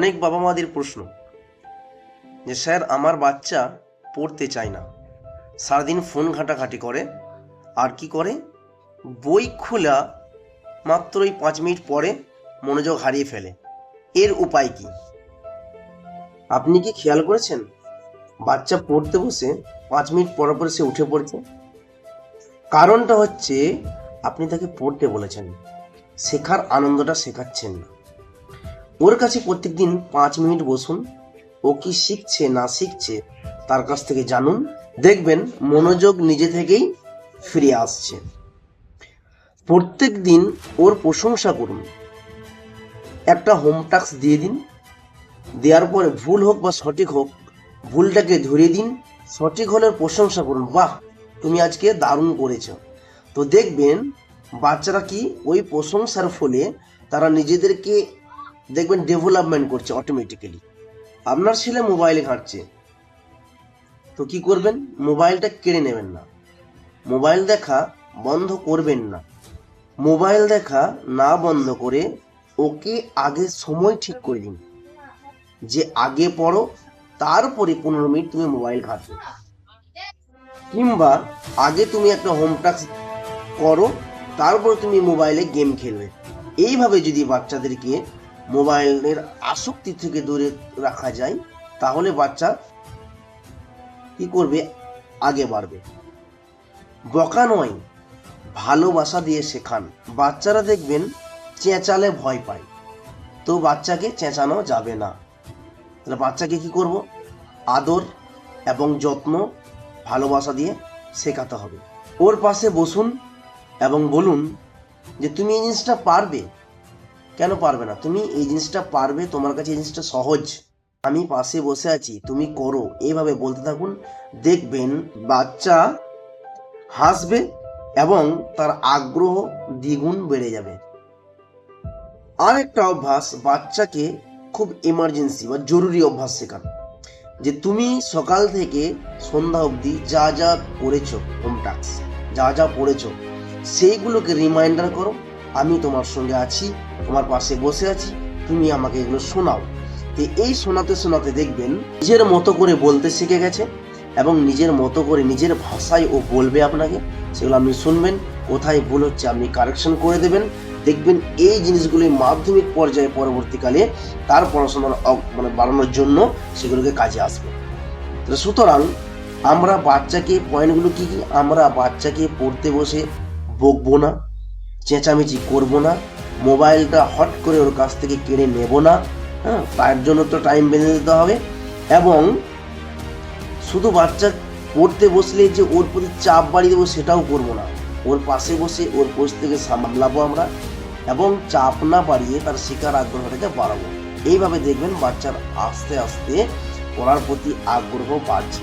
অনেক বাবা মাদের প্রশ্ন। যে, স্যার, আমার বাচ্চা পড়তে চায় না। সারাদিন ফোন ঘাঁটাঘাঁটি করে। আর কি করে? বই খোলা মাত্র ওই পাঁচ মিনিট পরে মনোযোগ হারিয়ে ফেলে। এর উপায় কি? আপনি কি খেয়াল করেছেন? বাচ্চা পড়তে বসে পাঁচ মিনিট পর পর সে উঠে পড়ছে। কারণটা হচ্ছে, আপনি তাকে পড়তে বলেছেন। শেখার আনন্দটা শেখাচ্ছেন না। ওর কাছে প্রত্যেকদিন পাঁচ মিনিট বসুন। ও কি শিখছে না শিখছে, তার কাছ থেকে জানুন। দেখবেন মনোযোগ নিজে থেকেই ফিরে আসছে। প্রত্যেক দিন ওর প্রশংসা করুন। একটা হোম টাস্ক দিয়ে দিন। দেওয়ার পরে ভুল হোক বা সঠিক হোক, ভুলটাকে ধরিয়ে দিন। সঠিক হলে প্রশংসা করুন, বাহ, তুমি আজকে দারুণ করেছ। তো দেখবেন বাচ্চারা কি ওই প্রশংসার ফলে তারা নিজেদেরকে দেখবেন ডেভেলপমেন্ট করছে অটোমেটিক্যালি আপনার ছেলে মোবাইলে ঘাঁটছে। তো কি করবেন? মোবাইলটা কেড়ে নেবেন না। মোবাইল দেখা বন্ধ করবেন না। মোবাইল দেখা না বন্ধ করে ওকে আগে সময় ঠিক করে দিন। যে আগে পড়ো, তারপরে পনেরো মিনিট তুমি মোবাইল ঘাঁটবে কিংবা আগে তুমি একটা হোম টাস্ক করো, তারপর তুমি মোবাইলে গেম খেলবে। এইভাবে যদি বাচ্চাদেরকে মোবাইলের আসক্তি থেকে দূরে রাখা যায়, তাহলে বাচ্চা কি করবে? আগে বাড়বে। বকা নয়, ভালোবাসা দিয়ে শেখান। বাচ্চারা দেখবেন চেঁচালে ভয় পায়। তো বাচ্চাকে চেঁচানো যাবে না। তাহলে বাচ্চাকে কি করব? আদর এবং যত্ন, ভালোবাসা দিয়ে শেখাতে হবে। ওর পাশে বসুন এবং বলুন যে, তুমি এই জিনিসটা পারবে? কেন পারবে না? তুমি এই জিনিসটা পারবে, তোমার কাছে এই জিনিসটা সহজ। আমি পাশে বসে আছি, তুমি করো। এইভাবে বলতে থাকুন, দেখবেন বাচ্চা হাসবে এবং তার আগ্রহ দ্বিগুণ বেড়ে যাবে। আর একটা অভ্যাস, বাচ্চাকে খুব এমার্জেন্সি বা জরুরি অভ্যাস শেখান। যে তুমি সকাল থেকে সন্ধ্যা অবধি যা যা করেছ হোম টাস্ক যা যা পড়েছো, সেইগুলোকে রিমাইন্ডার করো। আমি তোমার সঙ্গে আছি, তোমার পাশে বসে আছি, তুমি আমাকে এগুলো শোনাও। তো এই শোনাতে শোনাতে দেখবেন, নিজের মতো করে বলতে শিখে গেছে এবং নিজের মতো করে নিজের ভাষায় ও বলবে আপনাকে। সেগুলো আপনি শুনবেন, কোথায় ভুল হচ্ছে আপনি কারেকশন করে দেবেন। দেখবেন এই জিনিসগুলি মাধ্যমিক পর্যায়ে পরবর্তীকালে তার পড়াশোনার মানে বাড়ানোর জন্য সেগুলোকে কাজে আসবে। সুতরাং আমরা বাচ্চাকে পয়েন্টগুলো কি কি? আমরা বাচ্চাকে পড়তে বসে বকবো না। চেঁচামেচি করব না, মোবাইলটা হট করে ওর কাছ থেকে কেড়ে নেব না হ্যাঁ তার জন্য তো টাইম বেঁধে দিতে হবে এবং শুধু বাচ্চা পড়তে বসলে যে ওর প্রতি চাপ বাড়িয়ে দেবো সেটাও করব না। ওর পাশে বসে ওর পোস্ট থেকে সামলাবো আমরা এবং চাপ না বাড়িয়ে তার শিকার আগ্রহটাকে বাড়াবো। এইভাবে দেখবেন বাচ্চার আস্তে আস্তে পড়ার প্রতি আগ্রহ বাড়ছে।